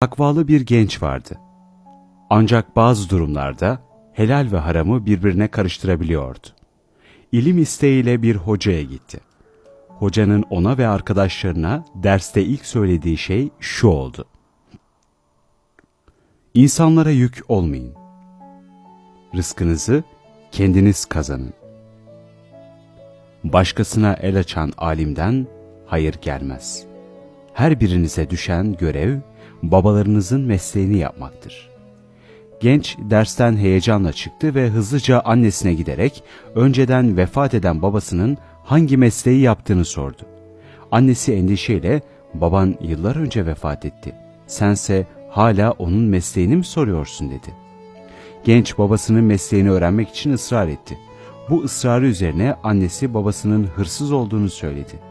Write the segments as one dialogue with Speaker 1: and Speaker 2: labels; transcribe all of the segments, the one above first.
Speaker 1: Takvalı bir genç vardı. Ancak bazı durumlarda helal ve haramı birbirine karıştırabiliyordu. İlim isteğiyle bir hocaya gitti. Hocanın ona ve arkadaşlarına derste ilk söylediği şey şu oldu. İnsanlara yük olmayın. Rızkınızı kendiniz kazanın. Başkasına el açan alimden hayır gelmez. Her birinize düşen görev babalarınızın mesleğini yapmaktır. Genç dersten heyecanla çıktı ve hızlıca annesine giderek önceden vefat eden babasının hangi mesleği yaptığını sordu. Annesi endişeyle baban yıllar önce vefat etti. Sense hala onun mesleğini mi soruyorsun dedi. Genç babasının mesleğini öğrenmek için ısrar etti. Bu ısrarı üzerine annesi babasının hırsız olduğunu söyledi.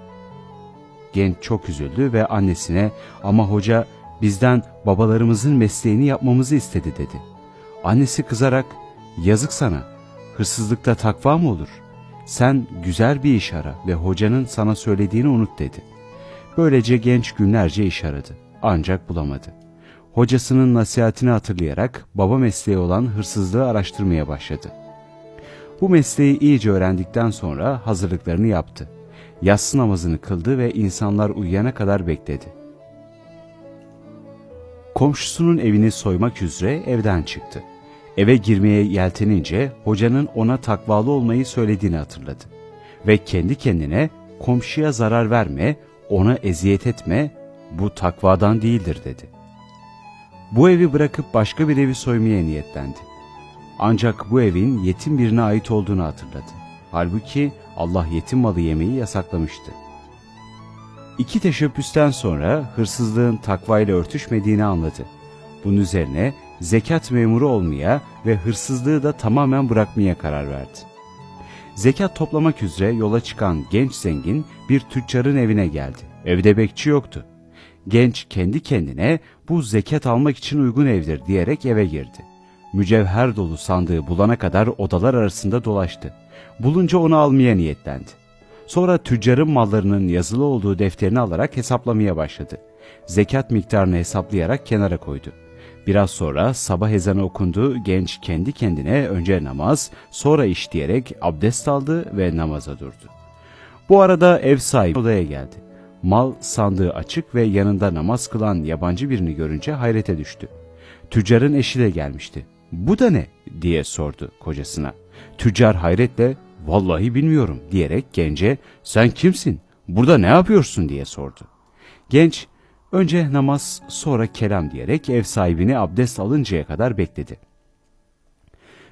Speaker 1: Genç çok üzüldü ve annesine ama hoca bizden babalarımızın mesleğini yapmamızı istedi dedi. Annesi kızarak yazık sana hırsızlıkta takva mı olur? Sen güzel bir iş ara ve hocanın sana söylediğini unut dedi. Böylece genç günlerce iş aradı ancak bulamadı. Hocasının nasihatini hatırlayarak baba mesleği olan hırsızlığı araştırmaya başladı. Bu mesleği iyice öğrendikten sonra hazırlıklarını yaptı. Yatsı namazını kıldı ve insanlar uyuyana kadar bekledi. Komşusunun evini soymak üzere evden çıktı. Eve girmeye yeltenince hocanın ona takvalı olmayı söylediğini hatırladı. Ve kendi kendine komşuya zarar verme, ona eziyet etme, bu takvadan değildir dedi. Bu evi bırakıp başka bir evi soymaya niyetlendi. Ancak bu evin yetim birine ait olduğunu hatırladı. Halbuki Allah yetim malı yemeyi yasaklamıştı. İki teşebbüsten sonra hırsızlığın takvayla örtüşmediğini anladı. Bunun üzerine zekat memuru olmaya ve hırsızlığı da tamamen bırakmaya karar verdi. Zekat toplamak üzere yola çıkan genç zengin bir tüccarın evine geldi. Evde bekçi yoktu. Genç kendi kendine bu zekat almak için uygun evdir diyerek eve girdi. Mücevher dolu sandığı bulana kadar odalar arasında dolaştı. Bulunca onu almaya niyetlendi. Sonra tüccarın mallarının yazılı olduğu defterini alarak hesaplamaya başladı. Zekat miktarını hesaplayarak kenara koydu. Biraz sonra sabah ezanı okundu, genç kendi kendine önce namaz, sonra iş diyerek abdest aldı ve namaza durdu. Bu arada ev sahibi odaya geldi. Mal sandığı açık ve yanında namaz kılan yabancı birini görünce hayrete düştü. Tüccarın eşi de gelmişti. Bu da ne diye sordu kocasına. Tüccar hayretle vallahi bilmiyorum diyerek gence sen kimsin burada ne yapıyorsun diye sordu. Genç önce namaz sonra kelam diyerek ev sahibini abdest alıncaya kadar bekledi.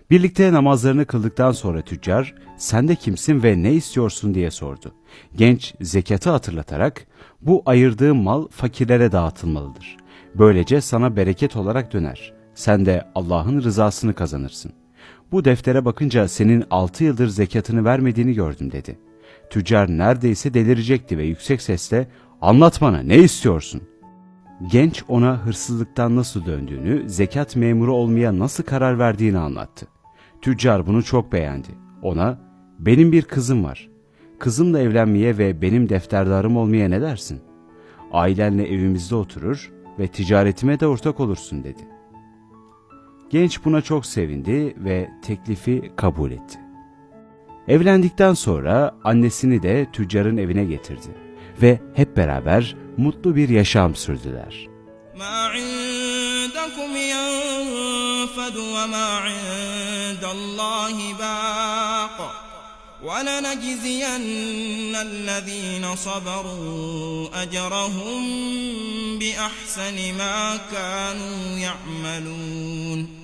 Speaker 1: Birlikte namazlarını kıldıktan sonra tüccar sen de kimsin ve ne istiyorsun diye sordu. Genç zekatı hatırlatarak bu ayırdığım mal fakirlere dağıtılmalıdır. Böylece sana bereket olarak döner. Sen de Allah'ın rızasını kazanırsın. Bu deftere bakınca senin altı yıldır zekatını vermediğini gördüm dedi. Tüccar neredeyse delirecekti ve yüksek sesle anlat bana ne istiyorsun? Genç ona hırsızlıktan nasıl döndüğünü, zekat memuru olmaya nasıl karar verdiğini anlattı. Tüccar bunu çok beğendi. Ona benim bir kızım var. Kızımla evlenmeye ve benim defterdarım olmaya ne dersin? Ailenle evimizde oturur ve ticaretime de ortak olursun dedi. Genç buna çok sevindi ve teklifi kabul etti. Evlendikten sonra annesini de tüccarın evine getirdi ve hep beraber mutlu bir yaşam sürdüler.
Speaker 2: ما عندكم ينفد وما عند الله باق ولنجزين الذين صبروا أجرهم بأحسن ما كانوا يعملون